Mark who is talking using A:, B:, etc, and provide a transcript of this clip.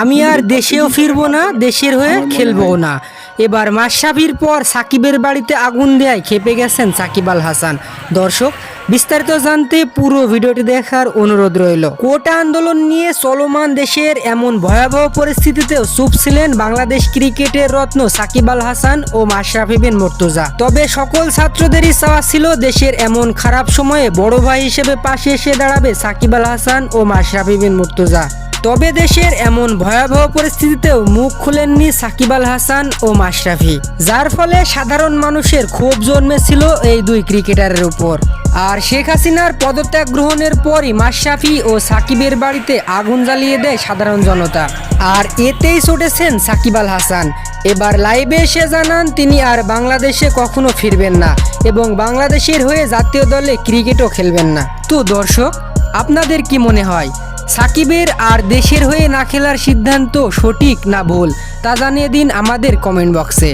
A: আমি আর দেশেও ফিরবো না, দেশের হয়ে খেলব না। এবার মাশরাফির পর সাকিবের বাড়িতে আগুন দেয় খেপে গেছেন সাকিব আল হাসান। দর্শক, বিস্তারিত জানতে পুরো ভিডিওটি দেখার অনুরোধ রইল। কোটা আন্দোলন নিয়ে চলমান দেশের এমন ভয়াবহ পরিস্থিতিতেও চুপ ছিলেন বাংলাদেশ ক্রিকেটের রত্ন সাকিব আল হাসান ও মাশরাফি বিন মুর্তজা। তবে সকল ছাত্রদেরই চাওয়া ছিল দেশের এমন খারাপ সময়ে বড় ভাই হিসেবে পাশে এসে দাঁড়াবে সাকিব আল হাসান ও মাশরাফি বিন মুর্তজা। তবে দেশের এমন ভয়াবহ পরিস্থিতিতেও মুখ খুলেননি সাকিব আল হাসান ও মাশরাফি, যার ফলে সাধারণ মানুষের ক্ষোভ জন্মেছিল এই দুই ক্রিকেটারের উপর। আর শেখ হাসিনার পদত্যাগ গ্রহণের পরই মাশরাফি ও সাকিবের বাড়িতে আগুন জ্বালিয়ে দেয় সাধারণ জনতা। আর এতেই ছুটেছেন সাকিব আল হাসান। এবার লাইভে এসে জানান, তিনি আর বাংলাদেশে কখনো ফিরবেন না এবং বাংলাদেশের হয়ে জাতীয় দলে ক্রিকেটও খেলবেন না। তো দর্শক, আপনাদের কি মনে হয় সাকিবের আর দেশের হয়ে না খেলার সিদ্ধান্ত সঠিক না ভুল, তা জানিয়ে দিন আমাদের কমেন্ট বক্সে